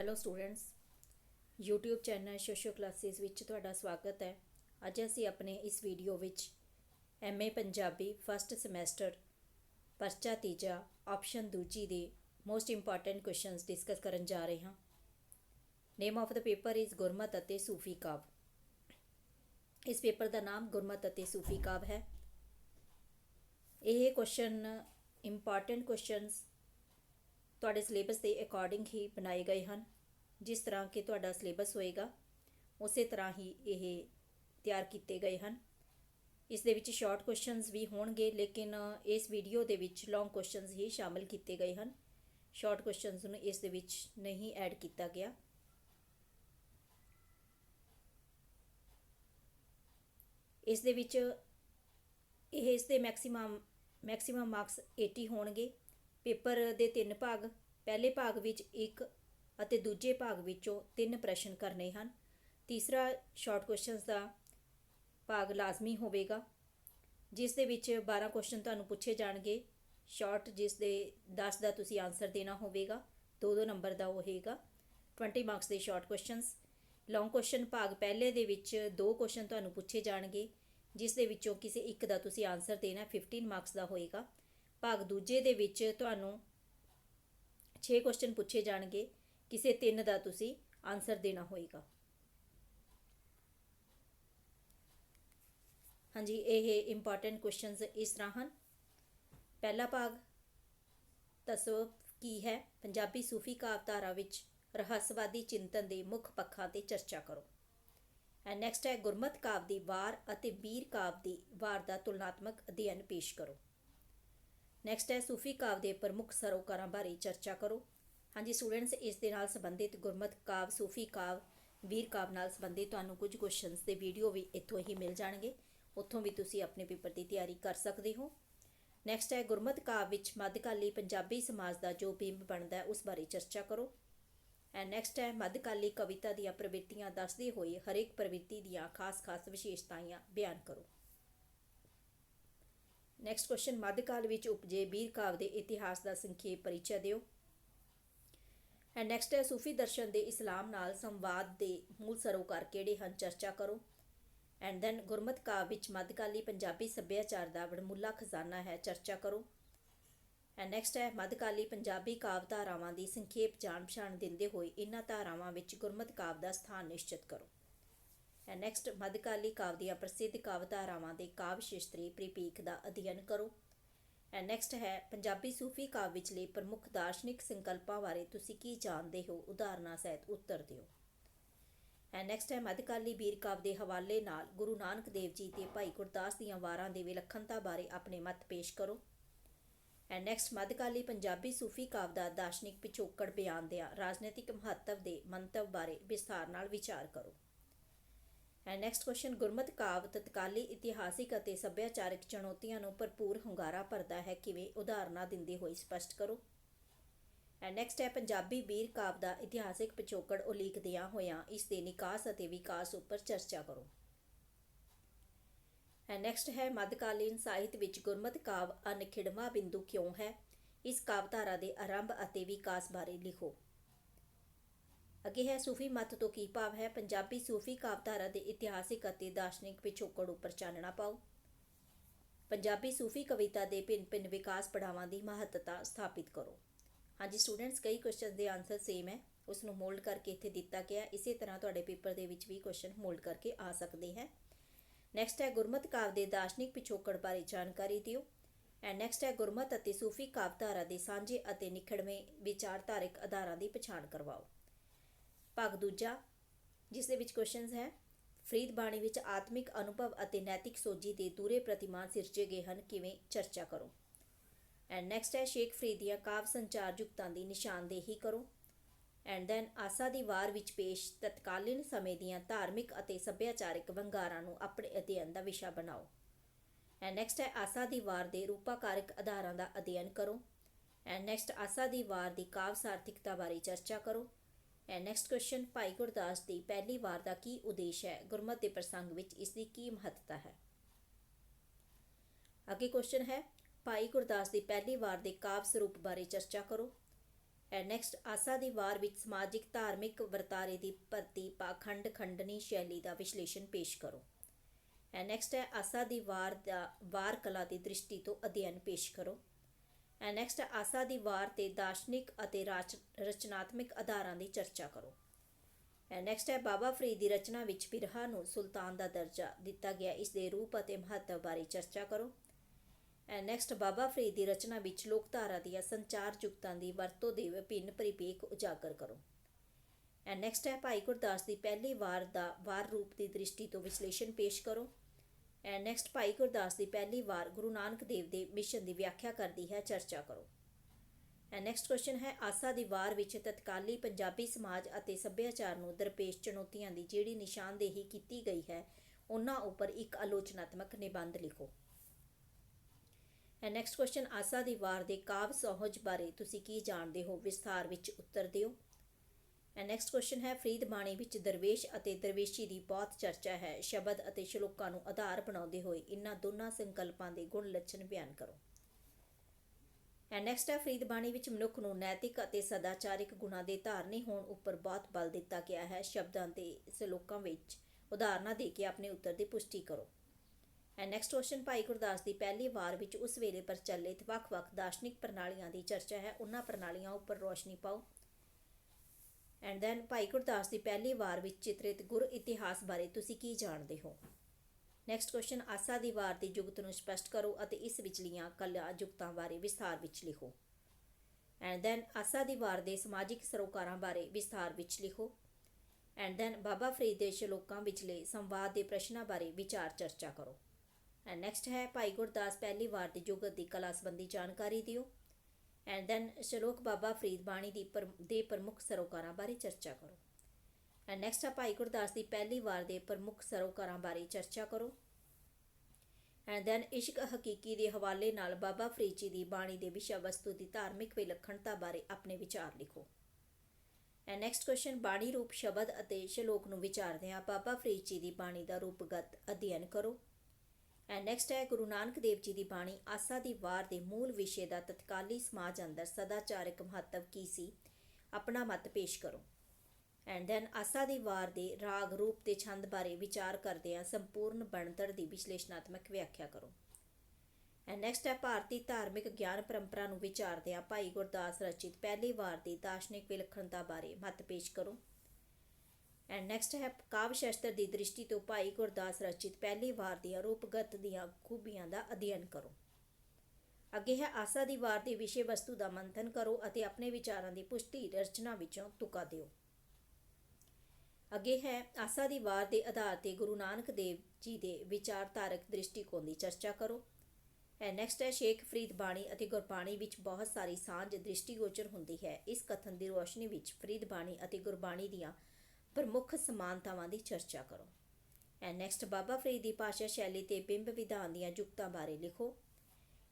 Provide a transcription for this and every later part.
Hello students YouTube channel Sosho classes ਵਿੱਚ ਤੁਹਾਡਾ ਸਵਾਗਤ ਹੈ। ਅੱਜ ਅਸੀਂ ਆਪਣੇ ਇਸ ਵੀਡੀਓ ਵਿੱਚ MA ਪੰਜਾਬੀ ਫਸਟ ਸਮੈਸਟਰ ਪਰਚਾ ਤੀਜਾ ਆਪਸ਼ਨ ਦੂਜੀ ਦੇ ਮੋਸਟ ਇੰਪੋਰਟੈਂਟ ਕੁਐਸਚਨਸ ਡਿਸਕਸ ਕਰਨ ਜਾ ਰਹੇ ਹਾਂ। Name of the paper is Gurmat ਅਤੇ ਸੂਫੀ ਕਾਵ ਇਸ ਪੇਪਰ ਦਾ ਨਾਮ ਗੁਰਮਤ ਅਤੇ ਸੂਫੀ ਕਾਵ ਹੈ। ਇਹ ਕੁਐਸਚਨ ਇੰਪੋਰਟੈਂਟ ਕੁਐਸਚਨਸ ਤੁਹਾਡੇ ਸਿਲੇਬਸ ਦੇ ਅਕੋਰਡਿੰਗ ਹੀ ਬਣਾਏ ਗਏ ਹਨ। ਜਿਸ ਤਰ੍ਹਾਂ ਕਿ ਤੁਹਾਡਾ ਸਿਲੇਬਸ ਹੋਏਗਾ, ਉਸੇ ਤਰ੍ਹਾਂ ਹੀ ਇਹ ਤਿਆਰ ਕੀਤੇ ਗਏ ਹਨ। ਇਸ ਦੇ ਵਿੱਚ ਸ਼ਾਰਟ ਕੁਐਸਚਨਸ ਵੀ ਹੋਣਗੇ, ਲੇਕਿਨ ਇਸ ਵੀਡੀਓ ਦੇ ਵਿੱਚ ਲੌਂਗ ਕੁਐਸਚਨਸ ਹੀ ਸ਼ਾਮਿਲ ਕੀਤੇ ਗਏ ਹਨ। ਸ਼ਾਰਟ ਕੁਐਸਚਨਸ ਨੂੰ ਇਸ ਦੇ ਵਿੱਚ ਨਹੀਂ ਐਡ ਕੀਤਾ ਗਿਆ। ਇਸ ਦੇ ਵਿੱਚ ਇਹ, ਇਸ ਦੇ ਮੈਕਸਿਮਮ ਮੈਕਸਿਮਮ ਮਾਰਕਸ 80 ਹੋਣਗੇ। ਪੇਪਰ ਦੇ ਤਿੰਨ ਭਾਗ, ਪਹਿਲੇ ਭਾਗ ਵਿੱਚ ਇੱਕ ਅਤੇ ਦੂਜੇ ਭਾਗ ਵਿੱਚੋਂ ਤਿੰਨ ਪ੍ਰਸ਼ਨ ਕਰਨੇ ਹਨ। ਤੀਸਰਾ ਸ਼ਾਰਟ ਕੁਐਸਚਨਸ ਦਾ ਭਾਗ ਲਾਜ਼ਮੀ ਹੋਵੇਗਾ, ਜਿਸ ਦੇ ਵਿੱਚ 12 ਕੁਐਸਚਨ ਤੁਹਾਨੂੰ ਪੁੱਛੇ ਜਾਣਗੇ। ਸ਼ਾਰਟ ਜਿਸ ਦੇ 10 ਦਾ ਤੁਸੀਂ ਆਨਸਰ ਦੇਣਾ ਹੋਵੇਗਾ 2-2 ਨੰਬਰ ਦਾ ਹੋਏਗਾ। 20 ਮਾਰਕਸ ਦੇ ਸ਼ਾਰਟ ਕੁਐਸਚਨਸ ਲੌਂਗ ਕੁਐਸਚਨ ਭਾਗ ਪਹਿਲੇ ਦੇ ਵਿੱਚ ਦੋ ਕੁਐਸਚਨ ਤੁਹਾਨੂੰ ਪੁੱਛੇ ਜਾਣਗੇ, ਜਿਸ ਦੇ ਵਿੱਚੋਂ ਕਿਸੇ ਇੱਕ ਦਾ ਤੁਸੀਂ ਆਨਸਰ ਦੇਣਾ 15 ਮਾਰਕਸ ਦਾ ਹੋਏਗਾ। ਭਾਗ ਦੂਜੇ ਦੇ ਵਿੱਚ ਤੁਹਾਨੂੰ 6 ਕੁਐਸਚਨ ਪੁੱਛੇ ਜਾਣਗੇ, ਕਿਸੇ ਤਿੰਨ ਦਾ ਤੁਸੀਂ ਆਨਸਰ ਦੇਣਾ ਹੋਏਗਾ। ਹਾਂਜੀ, ਇਹ ਇੰਪੋਰਟੈਂਟ ਕੁਐਸਚਨਸ ਇਸ ਤਰ੍ਹਾਂ ਹਨ। ਪਹਿਲਾ ਭਾਗ, ਦੱਸੋ ਕੀ ਹੈ? ਪੰਜਾਬੀ ਸੂਫੀ ਕਾਵਧਾਰਾ ਵਿੱਚ ਰਹੱਸਵਾਦੀ ਚਿੰਤਨ ਦੇ ਮੁੱਖ ਪੱਖਾਂ ਤੇ ਚਰਚਾ ਕਰੋ। ਐਂਡ ਨੈਕਸਟ ਹੈ, ਗੁਰਮਤ ਕਾਵ ਦੀ ਵਾਰ ਅਤੇ ਬੀਰ ਕਾਵ ਦੀ ਵਾਰ ਦਾ ਤੁਲਨਾਤਮਕ ਅਧਿਐਨ ਪੇਸ਼ ਕਰੋ। ਨੈਕਸਟ ਹੈ ਸੂਫੀ ਕਾਵ ਦੇ ਪ੍ਰਮੁੱਖ ਸਰੋਕਾਰਾਂ ਬਾਰੇ ਚਰਚਾ ਕਰੋ। ਹਾਂਜੀ ਸਟੂਡੈਂਟਸ ਇਸ ਦੇ ਨਾਲ ਸੰਬੰਧਿਤ ਗੁਰਮਤ ਕਾਵ, ਸੂਫੀ ਕਾਵ, ਵੀਰ ਕਾਵ ਨਾਲ ਸੰਬੰਧਿਤ ਤੁਹਾਨੂੰ ਕੁਝ ਕੁਐਸਚਨਸ ਦੇ ਵੀਡੀਓ ਵੀ ਇੱਥੋਂ ਹੀ ਮਿਲ ਜਾਣਗੇ। ਉੱਥੋਂ ਵੀ ਤੁਸੀਂ ਆਪਣੇ ਪੇਪਰ ਦੀ ਤਿਆਰੀ ਕਰ ਸਕਦੇ ਹੋ। ਨੈਕਸਟ ਹੈ ਗੁਰਮਤ ਕਾਵ ਵਿੱਚ ਮੱਧਕਾਲੀ ਪੰਜਾਬੀ ਸਮਾਜ ਦਾ ਜੋ ਬਿੰਬ ਬਣਦਾ ਹੈ, ਉਸ ਬਾਰੇ ਚਰਚਾ ਕਰੋ। ਐਂਡ ਨੈਕਸਟ ਹੈ ਮੱਧਕਾਲੀ ਕਵਿਤਾ ਦੀਆਂ ਪ੍ਰਵਿਰਤੀਆਂ ਦੱਸਦੇ ਹੋਏ ਹਰੇਕ ਪ੍ਰਵਿਰਤੀ ਦੀਆਂ ਖਾਸ-ਖਾਸ ਵਿਸ਼ੇਸ਼ਤਾਵਾਂ ਬਿਆਨ ਕਰੋ। ਨੈਕਸਟ ਕੁਐਸਚਨ ਮੱਧਕਾਲ ਵਿੱਚ ਉਪਜੇ ਬੀਰ ਕਾਵ ਦੇ ਇਤਿਹਾਸ ਦਾ ਸੰਖੇਪ ਪਰਿਚੈ ਦਿਓ। ਐਂਡ ਨੈਕਸਟ ਹੈ, ਸੂਫੀ ਦਰਸ਼ਨ ਦੇ ਇਸਲਾਮ ਨਾਲ ਸੰਵਾਦ ਦੇ ਮੂਲ ਸਰੋਕਾਰ ਕਿਹੜੇ ਹਨ, ਚਰਚਾ ਕਰੋ। ਐਂਡ ਦੈਨ ਗੁਰਮਤ ਕਾਵ ਵਿੱਚ ਮੱਧਕਾਲੀ ਪੰਜਾਬੀ ਸੱਭਿਆਚਾਰ ਦਾ ਵਡਮੁੱਲਾ ਖਜ਼ਾਨਾ ਹੈ, ਚਰਚਾ ਕਰੋ। ਐਂਡ ਨੈਕਸਟ ਹੈ, ਮੱਧਕਾਲੀ ਪੰਜਾਬੀ ਕਾਵ ਧਾਰਾਵਾਂ ਦੀ ਸੰਖੇਪ ਜਾਣ ਪਛਾਣ ਦਿੰਦੇ ਹੋਏ ਇਹਨਾਂ ਧਾਰਾਵਾਂ ਵਿੱਚ ਗੁਰਮਤ ਕਾਵ ਦਾ ਸਥਾਨ ਨਿਸ਼ਚਿਤ ਕਰੋ। ਨੈਕਸਟ ਮੱਧਕਾਲੀ ਕਾਵ ਦੀਆਂ ਪ੍ਰਸਿੱਧ ਕਾਵਤਾਰਾਵਾਂ ਦੇ ਕਾਵ ਸ਼ਿਸ਼ਤਰੀ ਪ੍ਰੀਪੀਕ ਦਾ ਅਧਿਐਨ ਕਰੋ। ਐਂਡ ਨੈਕਸਟ ਹੈ, ਪੰਜਾਬੀ ਸੂਫੀ ਕਾਵ ਵਿਚਲੇ ਪ੍ਰਮੁੱਖ ਦਾਰਸ਼ਨਿਕ ਸੰਕਲਪਾਂ ਬਾਰੇ ਤੁਸੀਂ ਕੀ ਜਾਣਦੇ ਹੋ? ਉਦਾਹਰਨਾਂ ਸਹਿਤ ਉੱਤਰ ਦਿਓ। ਐਂਡ ਨੈਕਸਟ ਹੈ, ਮੱਧਕਾਲੀ ਬੀਰ ਕਾਵ ਦੇ ਹਵਾਲੇ ਨਾਲ ਗੁਰੂ ਨਾਨਕ ਦੇਵ ਜੀ ਤੇ ਭਾਈ ਗੁਰਦਾਸ ਦੀਆਂ ਵਾਰਾਂ ਦੇ ਵਿਲੱਖਣਤਾ ਬਾਰੇ ਆਪਣੇ ਮਤ ਪੇਸ਼ ਕਰੋ। ਐਂਡ ਨੈਕਸਟ ਮੱਧਕਾਲੀ ਪੰਜਾਬੀ ਸੂਫੀ ਕਾਵ ਦਾ ਦਾਰਸ਼ਨਿਕ ਪਿਛੋਕੜ ਬਿਆਨ ਦਿਆ ਰਾਜਨੀਤਿਕ ਮਹੱਤਵ ਦੇ ਮੰਤਵ ਬਾਰੇ ਵਿਸਥਾਰ ਨਾਲ ਵਿਚਾਰ ਕਰੋ। ਐਂਡ ਨੈਕਸਟ ਕੁਐਸਚਨ ਗੁਰਮਤ ਕਾਵ ਤਤਕਾਲੀ ਇਤਿਹਾਸਿਕ ਅਤੇ ਸੱਭਿਆਚਾਰਕ ਚੁਣੌਤੀਆਂ ਨੂੰ ਭਰਪੂਰ ਹੁੰਗਾਰਾ ਭਰਦਾ ਹੈ, ਕਿਵੇਂ ਉਦਾਹਰਨਾਂ ਦਿੰਦੇ ਹੋਏ ਸਪਸ਼ਟ ਕਰੋ? ਐਂਡ ਨੈਕਸਟ ਹੈ, ਪੰਜਾਬੀ ਵੀਰ ਕਾਵ ਦਾ ਇਤਿਹਾਸਿਕ ਪਿਛੋਕੜ ਉਲੀਕਦਿਆਂ ਹੋਇਆਂ ਇਸ ਦੇ ਨਿਕਾਸ ਅਤੇ ਵਿਕਾਸ ਉੱਪਰ ਚਰਚਾ ਕਰੋ। ਐਂਡ ਨੈਕਸਟ ਹੈ, ਮੱਧਕਾਲੀਨ ਸਾਹਿਤ ਵਿੱਚ ਗੁਰਮਤ ਕਾਵ ਅਨਖਿੜਵਾ ਬਿੰਦੂ ਕਿਉਂ ਹੈ? ਇਸ ਕਾਵਧਾਰਾ ਦੇ ਆਰੰਭ ਅਤੇ ਵਿਕਾਸ ਬਾਰੇ ਲਿਖੋ। ਅੱਗੇ ਹੈ ਸੂਫੀ ਮਤ ਤੋਂ ਕੀ ਭਾਵ ਹੈ? ਪੰਜਾਬੀ ਸੂਫੀ ਕਾਵਧਾਰਾ ਦੇ ਇਤਿਹਾਸਿਕ ਅਤੇ ਦਾਰਸ਼ਨਿਕ ਪਿਛੋਕੜ ਉੱਪਰ ਚਾਨਣਾ ਪਾਓ। ਪੰਜਾਬੀ ਸੂਫੀ ਕਵਿਤਾ ਦੇ ਭਿੰਨ-ਭਿੰਨ ਵਿਕਾਸ ਪੜਾਵਾਂ ਦੀ ਮਹੱਤਤਾ ਸਥਾਪਿਤ ਕਰੋ। ਹਾਂਜੀ ਸਟੂਡੈਂਟਸ ਕਈ ਕੁਐਸਚਨਸ ਦੇ ਆਨਸਰ ਸੇਮ ਹੈ। ਉਸ ਨੂੰ ਮੋਲਡ ਕਰਕੇ ਇੱਥੇ ਦਿੱਤਾ ਗਿਆ। ਇਸੇ ਤਰ੍ਹਾਂ ਤੁਹਾਡੇ ਪੇਪਰ ਦੇ ਵਿੱਚ ਵੀ ਕੁਐਸਚਨ ਮੋਲਡ ਕਰਕੇ ਆ ਸਕਦੇ ਹੈ। ਨੈਕਸਟ ਹੈ ਗੁਰਮਤ ਕਾਵ ਦੇ ਦਾਰਸ਼ਨਿਕ ਪਿਛੋਕੜ ਬਾਰੇ ਜਾਣਕਾਰੀ ਦਿਓ। ਐਂਡ ਨੈਕਸਟ ਹੈ ਗੁਰਮਤ ਅਤੇ ਸੂਫੀ ਕਾਵਧਾਰਾ ਦੇ ਸਾਂਝੇ ਅਤੇ ਨਿਖੜਵੇਂ ਵਿਚਾਰਧਾਰਕ ਆਧਾਰਾਂ ਦੀ ਪਛਾਣ ਕਰਵਾਓ। ਭਾਗ ਦੂਜਾ, ਜਿਸ ਦੇ ਵਿੱਚ ਕੁਐਸਚਨਸ ਹੈ, ਫਰੀਦ ਬਾਣੀ ਵਿੱਚ ਆਤਮਿਕ ਅਨੁਭਵ ਅਤੇ ਨੈਤਿਕ ਸੋਝੀ ਦੇ ਦੂਰੇ ਪ੍ਰਤੀਮਾਨ ਸਿਰਜੇ ਗਏ ਹਨ, ਕਿਵੇਂ ਚਰਚਾ ਕਰੋ। ਐਂਡ ਨੈਕਸਟ ਹੈ, ਸ਼ੇਖ ਫਰੀਦ ਦੀਆਂ ਕਾਵ ਸੰਚਾਰ ਯੁਕਤਾਂ ਦੀ ਨਿਸ਼ਾਨਦੇਹੀ ਕਰੋ। ਐਂਡ ਦੈਨ ਆਸਾ ਦੀ ਵਾਰ ਵਿੱਚ ਪੇਸ਼ ਤਤਕਾਲੀਨ ਸਮੇਂ ਦੀਆਂ ਧਾਰਮਿਕ ਅਤੇ ਸੱਭਿਆਚਾਰਕ ਵੰਗਾਰਾਂ ਨੂੰ ਆਪਣੇ ਅਧਿਐਨ ਦਾ ਵਿਸ਼ਾ ਬਣਾਓ। ਐਂਡ ਨੈਕਸਟ ਹੈ, ਆਸਾ ਦੀ ਵਾਰ ਦੇ ਰੂਪਾਕਾਰਕ ਆਧਾਰਾਂ ਦਾ ਅਧਿਐਨ ਕਰੋ। ਐਂਡ ਨੈਕਸਟ ਆਸਾ ਦੀ ਵਾਰ ਦੀ ਕਾਵ ਸਾਰਥਿਕਤਾ ਬਾਰੇ ਚਰਚਾ ਕਰੋ। ਨੈਕਸਟ ਕੁਐਸਚਨ ਭਾਈ ਗੁਰਦਾਸ ਦੀ ਪਹਿਲੀ ਵਾਰ ਦਾ ਕੀ ਉਦੇਸ਼ ਹੈ? ਗੁਰਮਤ ਦੇ ਪ੍ਰਸੰਗ ਵਿੱਚ ਇਸ ਦੀ ਕੀ ਮਹੱਤਤਾ ਹੈ? ਅੱਗੇ ਕੁਐਸਚਨ ਹੈ, ਭਾਈ ਗੁਰਦਾਸ ਦੀ ਪਹਿਲੀ ਵਾਰ ਦੇ ਕਾਵ ਸਰੂਪ ਬਾਰੇ ਚਰਚਾ ਕਰੋ। ਐਂਡ ਨੈਕਸਟ ਆਸਾ ਦੀ ਵਾਰ ਵਿੱਚ ਸਮਾਜਿਕ, ਧਾਰਮਿਕ ਵਰਤਾਰੇ ਦੀ ਭਰਤੀ ਪਾਖੰਡ ਖੰਡਨੀ ਸ਼ੈਲੀ ਦਾ ਵਿਸ਼ਲੇਸ਼ਣ ਪੇਸ਼ ਕਰੋ। ਐਂਡ ਨੈਕਸਟ ਹੈ, ਆਸਾ ਦੀ ਵਾਰ ਦਾ, ਵਾਰ ਕਲਾ ਦੀ ਦ੍ਰਿਸ਼ਟੀ ਤੋਂ ਅਧਿਐਨ ਪੇਸ਼ ਕਰੋ। ਨੈਕਸਟ ਆਸਾ ਦੀ ਵਾਰ ਤੇ ਦਾਰਸ਼ਨਿਕ ਅਤੇ ਰਾਚ- ਰਚਨਾਤਮਕ ਆਧਾਰਾਂ ਦੀ ਚਰਚਾ ਕਰੋ। ਐਂਡ ਨੈਕਸਟ ਹੈ ਬਾਬਾ ਫਰੀਦ ਦੀ ਰਚਨਾ ਵਿੱਚ ਬਿਰਹਾ ਨੂੰ ਸੁਲਤਾਨ ਦਾ ਦਰਜਾ ਦਿੱਤਾ ਗਿਆ। ਇਸ ਦੇ ਰੂਪ ਅਤੇ ਮਹੱਤਵ ਬਾਰੇ ਚਰਚਾ ਕਰੋ। ਐਂਡ ਨੈਕਸਟ ਬਾਬਾ ਫਰੀਦ ਦੀ ਰਚਨਾ ਵਿੱਚ ਲੋਕਧਾਰਾ ਦੀਆਂ ਸੰਚਾਰ ਜੁਗਤਾਂ ਦੀ ਵਰਤੋਂ ਦੇ ਵਿਭਿੰਨ ਪਰਿਪੇਖ ਉਜਾਗਰ ਕਰੋ। ਐਂਡ ਨੈਕਸਟ ਹੈ ਭਾਈ ਗੁਰਦਾਸ ਦੀ ਪਹਿਲੀ ਵਾਰ ਦਾ, ਵਾਰ ਰੂਪ ਦੀ ਦ੍ਰਿਸ਼ਟੀ ਤੋਂ ਵਿਸ਼ਲੇਸ਼ਣ ਪੇਸ਼ ਕਰੋ। ਐਂਡ ਨੈਕਸਟ ਭਾਈ ਗੁਰਦਾਸ ਦੀ ਪਹਿਲੀ ਵਾਰ ਗੁਰੂ ਨਾਨਕ ਦੇਵ ਦੇ ਮਿਸ਼ਨ ਦੀ ਵਿਆਖਿਆ ਕਰਦੀ ਹੈ, ਚਰਚਾ ਕਰੋ। ਐਂਡ ਨੈਕਸਟ ਕੁਐਸਚਨ ਹੈ, ਆਸਾ ਦੀ ਵਾਰ ਵਿੱਚ ਤਤਕਾਲੀ ਪੰਜਾਬੀ ਸਮਾਜ ਅਤੇ ਸੱਭਿਆਚਾਰ ਨੂੰ ਦਰਪੇਸ਼ ਚੁਣੌਤੀਆਂ ਦੀ ਜਿਹੜੀ ਨਿਸ਼ਾਨਦੇਹੀ ਕੀਤੀ ਗਈ ਹੈ, ਉਹਨਾਂ ਉੱਪਰ ਇੱਕ ਆਲੋਚਨਾਤਮਕ ਨਿਬੰਧ ਲਿਖੋ। And next question Asa di Var ਦੇ ਕਾਵ ਸੋਹਜ ਬਾਰੇ ਤੁਸੀਂ ਕੀ ਜਾਣਦੇ ਹੋ? ਵਿਸਥਾਰ ਵਿੱਚ ਉੱਤਰ ਦਿਓ। ਐਂਡ ਨੈਕਸਟ ਕੁਐਸਚਨ ਹੈ, ਫਰੀਦ ਬਾਣੀ ਵਿੱਚ ਦਰਵੇਸ਼ ਅਤੇ ਦਰਵੇਸ਼ੀ ਦੀ ਬਹੁਤ ਚਰਚਾ ਹੈ। ਸ਼ਬਦ ਅਤੇ ਸ਼ਲੋਕਾਂ ਨੂੰ ਆਧਾਰ ਬਣਾਉਂਦੇ ਹੋਏ ਇਹਨਾਂ ਦੋਨਾਂ ਸੰਕਲਪਾਂ ਦੇ ਗੁਣ ਲੱਛਣ ਬਿਆਨ ਕਰੋ। ਐਂਡ ਨੈਕਸਟ ਹੈ, ਫਰੀਦ ਬਾਣੀ ਵਿੱਚ ਮਨੁੱਖ ਨੂੰ ਨੈਤਿਕ ਅਤੇ ਸਦਾਚਾਰਿਕ ਗੁਣਾਂ ਦੇ ਧਾਰਨੀ ਹੋਣ ਉੱਪਰ ਬਹੁਤ ਬਲ ਦਿੱਤਾ ਗਿਆ ਹੈ। ਸ਼ਬਦਾਂ ਤੇ ਸ਼ਲੋਕਾਂ ਵਿੱਚ ਉਦਾਹਰਨਾਂ ਦੇ ਕੇ ਆਪਣੇ ਉੱਤਰ ਦੀ ਪੁਸ਼ਟੀ ਕਰੋ। And next question Bhai Gurdas ਦੀ ਪਹਿਲੀ ਵਾਰ ਵਿੱਚ ਉਸ ਵੇਲੇ ਪ੍ਰਚਲਿਤ ਵੱਖ-ਵੱਖ ਦਾਰਸ਼ਨਿਕ ਪ੍ਰਣਾਲੀਆਂ ਦੀ ਚਰਚਾ ਹੈ। ਉਹਨਾਂ ਪ੍ਰਣਾਲੀਆਂ ਉੱਪਰ ਰੋਸ਼ਨੀ ਪਾਓ। ਐਂਡ ਦੈਨ ਭਾਈ ਗੁਰਦਾਸ ਦੀ ਪਹਿਲੀ ਵਾਰ ਵਿੱਚ ਚਿਤਰਿਤ ਗੁਰ ਇਤਿਹਾਸ ਬਾਰੇ ਤੁਸੀਂ ਕੀ ਜਾਣਦੇ ਹੋ? ਨੈਕਸਟ ਕੁਐਸਚਨ ਆਸਾ ਦੀ ਵਾਰ ਦੀ ਜੁਗਤ ਨੂੰ ਸਪਸ਼ਟ ਕਰੋ ਅਤੇ ਇਸ ਵਿਚਲੀਆਂ ਕਲਾ ਜੁਗਤਾਂ ਬਾਰੇ ਵਿਸਥਾਰ ਵਿੱਚ ਲਿਖੋ। ਐਂਡ ਦੈਨ ਆਸਾ ਦੀ ਵਾਰ ਦੇ ਸਮਾਜਿਕ ਸਰੋਕਾਰਾਂ ਬਾਰੇ ਵਿਸਥਾਰ ਵਿੱਚ ਲਿਖੋ। ਐਂਡ ਦੈਨ ਬਾਬਾ ਫਰੀਦ ਦੇ ਸ਼ਲੋਕਾਂ ਵਿਚਲੇ ਸੰਵਾਦ ਦੇ ਪ੍ਰਸ਼ਨਾਂ ਬਾਰੇ ਵਿਚਾਰ ਚਰਚਾ ਕਰੋ। ਐਂਡ ਨੈਕਸਟ ਹੈ ਭਾਈ ਗੁਰਦਾਸ ਪਹਿਲੀ ਵਾਰ ਦੀ ਜੁਗਤ ਦੀ ਕਲਾ ਸੰਬੰਧੀ ਜਾਣਕਾਰੀ ਦਿਓ। ਐਂਡ ਦੈਨ ਸ਼ਲੋਕ ਬਾਬਾ ਫਰੀਦ ਬਾਣੀ ਦੀ ਪਰ- ਦੇ ਪ੍ਰਮੁੱਖ ਸਰੋਕਾਰਾਂ ਬਾਰੇ ਚਰਚਾ ਕਰੋ ਐਂਡ ਨੈਕਸਟ ਆ ਭਾਈ ਗੁਰਦਾਸ ਦੀ ਪਹਿਲੀ ਵਾਰ ਦੇ ਪ੍ਰਮੁੱਖ ਸਰੋਕਾਰਾਂ ਬਾਰੇ ਚਰਚਾ ਕਰੋ ਐਂਡ ਦੈਨ ਇਸ਼ਕ ਹਕੀਕੀ ਦੇ ਹਵਾਲੇ ਨਾਲ ਬਾਬਾ ਫਰੀਦ ਜੀ ਦੀ ਬਾਣੀ ਦੇ ਵਿਸ਼ਾ ਵਸਤੂ ਦੀ ਧਾਰਮਿਕ ਵਿਲੱਖਣਤਾ ਬਾਰੇ ਆਪਣੇ ਵਿਚਾਰ ਲਿਖੋ ਐਂਡ ਨੈਕਸਟ ਕੁਐਸਚਨ ਬਾਣੀ ਰੂਪ ਸ਼ਬਦ ਅਤੇ ਸ਼ਲੋਕ ਨੂੰ ਵਿਚਾਰਦਿਆਂ ਬਾਬਾ ਫਰੀਦ ਜੀ ਦੀ ਬਾਣੀ ਦਾ ਰੂਪਗਤ ਅਧਿਐਨ ਕਰੋ ਐਂਡ ਨੈਕਸਟ ਹੈ, ਗੁਰੂ ਨਾਨਕ ਦੇਵ ਜੀ ਦੀ ਬਾਣੀ, ਆਸਾ ਦੀ ਵਾਰ ਦੇ ਮੂਲ ਵਿਸ਼ੇ ਦਾ ਤਤਕਾਲੀ ਸਮਾਜ ਅੰਦਰ ਸਦਾਚਾਰਕ ਮਹੱਤਵ ਕੀ ਸੀ? ਆਪਣਾ ਮਤ ਪੇਸ਼ ਕਰੋ। ਐਂਡ ਦੈਨ ਆਸਾ ਦੀ ਵਾਰ ਦੇ ਰਾਗ ਰੂਪ ਤੇ ਛੰਦ ਬਾਰੇ ਵਿਚਾਰ ਕਰਦਿਆਂ ਸੰਪੂਰਨ ਬਣਤਰ ਦੀ ਵਿਸ਼ਲੇਸ਼ਣਾਤਮਕ ਵਿਆਖਿਆ ਕਰੋ। ਐਂਡ ਨੈਕਸਟ ਹੈ, ਭਾਰਤੀ ਧਾਰਮਿਕ ਗਿਆਨ ਪਰੰਪਰਾ ਨੂੰ ਵਿਚਾਰਦਿਆਂ ਭਾਈ ਗੁਰਦਾਸ ਰਚਿਤ ਪਹਿਲੀ ਵਾਰ ਦੀ ਦਾਰਸ਼ਨਿਕ ਵਿਲੱਖਣਤਾ ਬਾਰੇ ਮਤ ਪੇਸ਼ ਕਰੋ। ਐਂਡ ਨੈਕਸਟ ਹੈ ਕਾਵਿ ਸ਼ਾਸਤਰ ਦੀ ਦ੍ਰਿਸ਼ਟੀ ਤੋਂ ਭਾਈ ਗੁਰਦਾਸ ਰਚਿਤ ਪਹਿਲੀ ਵਾਰ ਦੀਆਂ ਰੂਪਗਤ ਦੀਆਂ ਖੂਬੀਆਂ ਦਾ ਅਧਿਐਨ ਕਰੋ। ਅੱਗੇ ਹੈ ਆਸਾ ਦੀ ਵਾਰ ਦੇ ਵਿਸ਼ੇ ਵਸਤੂ ਦਾ ਮੰਥਨ ਕਰੋ ਅਤੇ ਆਪਣੇ ਵਿਚਾਰਾਂ ਦੀ ਪੁਸ਼ਟੀ ਰਚਨਾ ਵਿੱਚੋਂ ਤੁਕਾ ਦਿਓ। ਅੱਗੇ ਹੈ ਆਸਾ ਦੀ ਵਾਰ ਦੇ ਆਧਾਰ ਤੇ ਗੁਰੂ ਨਾਨਕ ਦੇਵ ਜੀ ਦੇ ਵਿਚਾਰਧਾਰਕ ਦ੍ਰਿਸ਼ਟੀਕੋਣ ਦੀ ਚਰਚਾ ਕਰੋ। ਐ ਨੈਕਸਟ ਹੈ ਸ਼ੇਖ ਫਰੀਦ ਬਾਣੀ ਅਤੇ ਗੁਰਬਾਣੀ ਵਿੱਚ ਬਹੁਤ ਸਾਰੀ ਸਾਂਝ ਦ੍ਰਿਸ਼ਟੀਗੋਚਰ ਹੁੰਦੀ ਹੈ। ਇਸ ਕਥਨ ਦੀ ਰੋਸ਼ਨੀ ਵਿੱਚ ਫਰੀਦ ਬਾਣੀ ਅਤੇ ਗੁਰਬਾਣੀ ਦੀਆਂ ਪ੍ਰਮੁੱਖ ਸਮਾਨਤਾਵਾਂ ਦੀ ਚਰਚਾ ਕਰੋ। ਐਂਡ ਨੈਕਸਟ ਬਾਬਾ ਫਰੀਦ ਦੀ ਭਾਸ਼ਾ ਸ਼ੈਲੀ ਤੇ ਬਿੰਬ ਵਿਧਾਨ ਦੀਆਂ ਜੁਗਤਾਂ ਬਾਰੇ ਲਿਖੋ।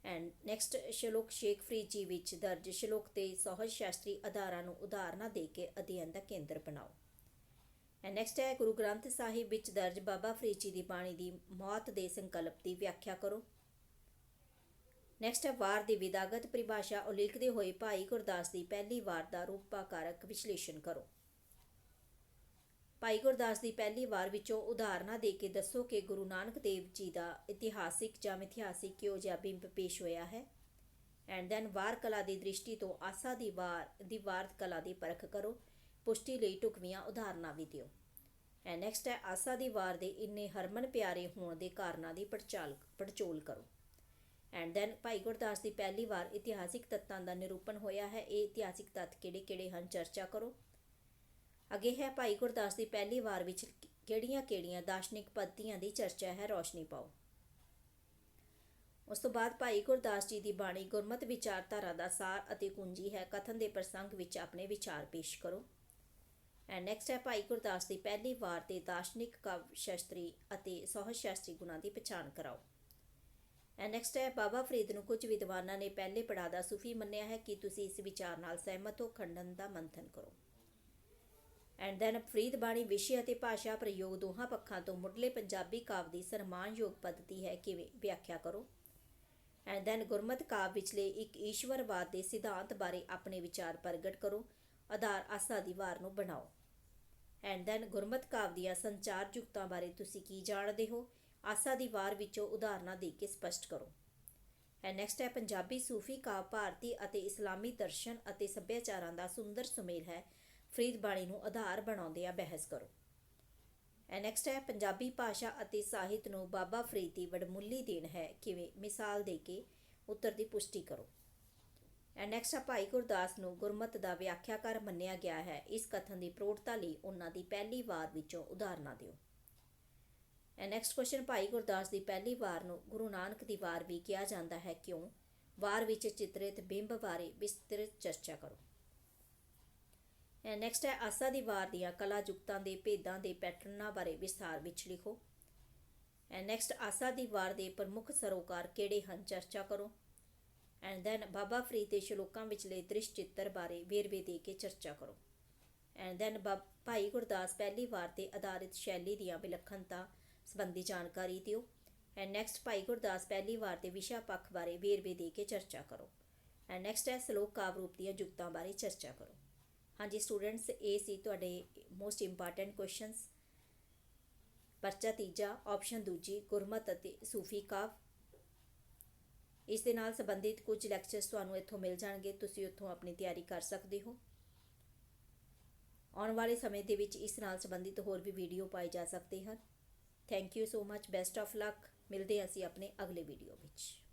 ਐਂਡ ਨੈਕਸਟ ਸ਼ਲੋਕ ਸ਼ੇਖ ਫਰੀਦ ਜੀ ਵਿੱਚ ਦਰਜ ਸ਼ਲੋਕ ਤੇ ਸਹਜ ਸ਼ਾਸਤਰੀ ਆਧਾਰਾਂ ਨੂੰ ਉਦਾਹਰਨਾਂ ਦੇ ਕੇ ਅਧਿਐਨ ਦਾ ਕੇਂਦਰ ਬਣਾਓ। ਐਂਡ ਨੈਕਸਟ ਹੈ, ਗੁਰੂ ਗ੍ਰੰਥ ਸਾਹਿਬ ਵਿੱਚ ਦਰਜ ਬਾਬਾ ਫਰੀਦ ਜੀ ਦੀ ਬਾਣੀ ਦੀ ਮੌਤ ਦੇ ਸੰਕਲਪ ਦੀ ਵਿਆਖਿਆ ਕਰੋ। ਨੈਕਸਟ ਹੈ, ਵਾਰ ਦੀ ਵਿਦਾਗਤ ਪਰਿਭਾਸ਼ਾ ਉਲੀਕਦੇ ਹੋਏ ਭਾਈ ਗੁਰਦਾਸ ਦੀ ਪਹਿਲੀ ਵਾਰ ਦਾ ਰੂਪਾਕਾਰਕ ਵਿਸ਼ਲੇਸ਼ਣ ਕਰੋ। ਭਾਈ ਗੁਰਦਾਸ ਦੀ ਪਹਿਲੀ ਵਾਰ ਵਿੱਚੋਂ ਉਦਾਹਰਨਾਂ ਦੇ ਕੇ ਦੱਸੋ ਕਿ ਗੁਰੂ ਨਾਨਕ ਦੇਵ ਜੀ ਦਾ ਇਤਿਹਾਸਿਕ ਜਾਂ ਮਿਥਿਹਾਸਿਕ ਕਿਉਂ ਜਿਹਾ ਬਿੰਬ ਪੇਸ਼ ਹੋਇਆ ਹੈ। ਐਂਡ ਦੈਨ ਵਾਰ ਕਲਾ ਦੀ ਦ੍ਰਿਸ਼ਟੀ ਤੋਂ ਆਸਾ ਦੀ ਵਾਰ ਦੀ ਵਾਰ ਕਲਾ ਦੀ ਪਰਖ ਕਰੋ। ਪੁਸ਼ਟੀ ਲਈ ਢੁਕਵੀਆਂ ਉਦਾਹਰਨਾਂ ਵੀ ਦਿਓ। ਐਂਡ ਨੈਕਸਟ ਹੈ, ਆਸਾ ਦੀ ਵਾਰ ਦੇ ਇੰਨੇ ਹਰਮਨ ਪਿਆਰੇ ਹੋਣ ਦੇ ਕਾਰਨਾਂ ਦੀ ਪੜਚਾਲ, ਪੜਚੋਲ ਕਰੋ। ਐਂਡ ਦੈਨ ਭਾਈ ਗੁਰਦਾਸ ਦੀ ਪਹਿਲੀ ਵਾਰ ਇਤਿਹਾਸਿਕ ਤੱਤਾਂ ਦਾ ਨਿਰੂਪਣ ਹੋਇਆ ਹੈ। ਇਹ ਇਤਿਹਾਸਿਕ ਤੱਤ ਕਿਹੜੇ-ਕਿਹੜੇ ਹਨ, ਚਰਚਾ ਕਰੋ। ਅੱਗੇ ਹੈ ਭਾਈ ਗੁਰਦਾਸ ਦੀ ਪਹਿਲੀ ਵਾਰ ਵਿੱਚ ਕਿਹੜੀਆਂ-ਕਿਹੜੀਆਂ ਦਾਰਸ਼ਨਿਕ ਪੱਧਤੀਆਂ ਦੀ ਚਰਚਾ ਹੈ? ਰੋਸ਼ਨੀ ਪਾਓ। ਉਸ ਤੋਂ ਬਾਅਦ ਭਾਈ ਗੁਰਦਾਸ ਜੀ ਦੀ ਬਾਣੀ ਗੁਰਮਤ ਵਿਚਾਰਧਾਰਾ ਦਾ ਸਾਰ ਅਤੇ ਕੁੰਜੀ ਹੈ। ਕਥਨ ਦੇ ਪ੍ਰਸੰਗ ਵਿੱਚ ਆਪਣੇ ਵਿਚਾਰ ਪੇਸ਼ ਕਰੋ। ਐਂਡ ਨੈਕਸਟ ਹੈ ਭਾਈ ਗੁਰਦਾਸ ਦੀ ਪਹਿਲੀ ਵਾਰ ਤੇ ਦਾਰਸ਼ਨਿਕ ਕਾਵ ਸ਼ਾਸਤਰੀ ਅਤੇ ਸਹਜ ਸ਼ਾਸਤਰੀ ਗੁਣਾਂ ਦੀ ਪਛਾਣ ਕਰਾਓ। ਐਂਡ ਨੈਕਸਟ ਹੈ ਬਾਬਾ ਫਰੀਦ ਨੂੰ ਕੁਝ ਵਿਦਵਾਨਾਂ ਨੇ ਪਹਿਲੇ ਪੜਾਅ ਦਾ ਸੂਫੀ ਮੰਨਿਆ ਹੈ ਕਿ ਤੁਸੀਂ ਇਸ ਵਿਚਾਰ ਨਾਲ ਸਹਿਮਤ ਹੋ। ਖੰਡਨ ਦਾ ਮੰਥਨ ਕਰੋ। ਐਂਡ ਦੈਨ ਫਰੀਦ ਬਾਣੀ ਵਿਸ਼ੇ ਅਤੇ ਭਾਸ਼ਾ ਪ੍ਰਯੋਗ ਦੋਹਾਂ ਪੱਖਾਂ ਤੋਂ ਮੁੱਢਲੇ ਪੰਜਾਬੀ ਕਾਵ ਦੀ ਸਨਮਾਨਯੋਗ ਪद्धਤੀ ਹੈ, ਕਿਵੇਂ? ਵਿਆਖਿਆ ਕਰੋ। ਐਂਡ ਦੈਨ ਗੁਰਮਤਿ ਕਾਵ ਵਿਚਲੇ ਇੱਕ ਈਸ਼ਵਰਵਾਦ ਦੇ ਸਿਧਾਂਤ ਬਾਰੇ ਆਪਣੇ ਵਿਚਾਰ ਪ੍ਰਗਟ ਕਰੋ। ਆਧਾਰ ਆਸਾ ਦੀ ਵਾਰ ਨੂੰ ਬਣਾਓ। ਐਂਡ ਦੈਨ ਗੁਰਮਤਿ ਕਾਵ ਦੀਆਂ ਸੰਚਾਰ ਯੁਕਤਾਂ ਬਾਰੇ ਤੁਸੀਂ ਕੀ ਜਾਣਦੇ ਹੋ? ਆਸਾ ਦੀ ਵਾਰ ਵਿੱਚੋਂ ਉਦਾਹਰਨਾਂ ਦੇ ਕੇ ਸਪਸ਼ਟ ਕਰੋ। ਐਂਡ ਨੈਕਸਟ ਹੈ, ਪੰਜਾਬੀ ਸੂਫੀ ਕਾਵ, ਭਾਰਤੀ ਅਤੇ ਇਸਲਾਮੀ ਦਰਸ਼ਨ ਅਤੇ ਸੱਭਿਆਚਾਰਾਂ ਦਾ ਸੁੰਦਰ ਸੁਮੇਲ ਹੈ। ਫਰੀਦ ਬਾਣੀ ਨੂੰ ਆਧਾਰ ਬਣਾਉਂਦਿਆਂ ਬਹਿਸ ਕਰੋ। ਐਂਡ ਨੈਕਸਟ ਹੈ, ਪੰਜਾਬੀ ਭਾਸ਼ਾ ਅਤੇ ਸਾਹਿਤ ਨੂੰ ਬਾਬਾ ਫਰੀਦ ਦੀ ਵਡਮੁੱਲੀ ਦੇਣ ਹੈ, ਕਿਵੇਂ? ਮਿਸਾਲ ਦੇ ਕੇ ਉੱਤਰ ਦੀ ਪੁਸ਼ਟੀ ਕਰੋ। ਐਂਡ ਨੈਕਸਟ ਹੈ ਭਾਈ ਗੁਰਦਾਸ ਨੂੰ ਗੁਰਮਤ ਦਾ ਵਿਆਖਿਆਕਾਰ ਮੰਨਿਆ ਗਿਆ ਹੈ। ਇਸ ਕਥਨ ਦੀ ਪ੍ਰੋੜਤਾ ਲਈ ਉਹਨਾਂ ਦੀ ਪਹਿਲੀ ਵਾਰ ਵਿੱਚੋਂ ਉਦਾਹਰਨਾਂ ਦਿਓ। And next question Bhai Gurdas ਦੀ ਪਹਿਲੀ ਵਾਰ ਨੂੰ ਗੁਰੂ ਨਾਨਕ ਦੀ ਵਾਰ ਵੀ ਕਿਹਾ ਜਾਂਦਾ ਹੈ ਕਿਉਂ? ਵਾਰ ਵਿੱਚ ਚਿਤਰਿਤ ਬਿੰਬ ਬਾਰੇ ਵਿਸਤ੍ਰਿਤ ਚਰਚਾ ਕਰੋ। ਨੈਕਸਟ ਹੈ ਆਸਾ ਦੀ ਵਾਰ ਦੀਆਂ ਕਲਾ ਜੁਗਤਾਂ ਦੇ ਭੇਦਾਂ ਦੇ ਪੈਟਰਨਾਂ ਬਾਰੇ ਵਿਸਥਾਰ ਵਿੱਚ ਲਿਖੋ। ਐਂਡ ਨੈਕਸਟ ਆਸਾ ਦੀ ਵਾਰ ਦੇ ਪ੍ਰਮੁੱਖ ਸਰੋਕਾਰ ਕਿਹੜੇ ਹਨ? ਚਰਚਾ ਕਰੋ। ਐਂਡ ਦੈਨ ਬਾਬਾ ਫਰੀਦ ਦੇ ਸ਼ਲੋਕਾਂ ਵਿਚਲੇ ਦ੍ਰਿਸ਼ ਚਿੱਤਰ ਬਾਰੇ ਵੇਰਵੇ ਦੇ ਕੇ ਚਰਚਾ ਕਰੋ। ਐਂਡ ਦੈਨ ਭਾਈ ਗੁਰਦਾਸ ਪਹਿਲੀ ਵਾਰ ਤੇ ਆਧਾਰਿਤ ਸ਼ੈਲੀ ਦੀਆਂ ਵਿਲੱਖਣਤਾ ਸੰਬੰਧੀ ਜਾਣਕਾਰੀ ਦਿਓ। ਐਂਡ ਨੈਕਸਟ ਭਾਈ ਗੁਰਦਾਸ ਪਹਿਲੀ ਵਾਰ 'ਤੇ ਵਿਸ਼ਾ ਪੱਖ ਬਾਰੇ ਵੇਰਵੇ ਦੇ ਕੇ ਚਰਚਾ ਕਰੋ। ਐਂਡ ਨੈਕਸਟ ਹੈ ਸ਼ਲੋਕ ਕਾਵ ਰੂਪ ਦੀਆਂ ਜੁਗਤਾਂ ਬਾਰੇ ਚਰਚਾ ਕਰੋ। ਹਾਂਜੀ ਸਟੂਡੈਂਟਸ ਇਹ ਸੀ ਤੁਹਾਡੇ ਮੋਸਟ ਇੰਪੋਰਟੈਂਟ ਕੁਐਸਚਨਸ ਪਰਚਾ ਤੀਜਾ ਆਪਸ਼ਨ ਦੂਜੀ, ਗੁਰਮਤ ਅਤੇ ਸੂਫੀ ਕਾਵ। ਇਸ ਦੇ ਨਾਲ ਸੰਬੰਧਿਤ ਕੁਝ ਲੈਕਚਰਸ ਤੁਹਾਨੂੰ ਇੱਥੋਂ ਮਿਲ ਜਾਣਗੇ, ਤੁਸੀਂ ਉੱਥੋਂ ਆਪਣੀ ਤਿਆਰੀ ਕਰ ਸਕਦੇ ਹੋ। ਆਉਣ ਵਾਲੇ ਸਮੇਂ ਦੇ ਵਿੱਚ ਇਸ ਨਾਲ ਸੰਬੰਧਿਤ ਹੋਰ ਵੀ ਵੀਡੀਓ ਪਾਏ ਜਾ ਸਕਦੇ ਹਨ। Thank you so much best of luck ਮਿਲਦੇ ਹਾਂ ਅਸੀਂ ਆਪਣੇ ਅਗਲੇ ਵੀਡੀਓ ਵਿੱਚ।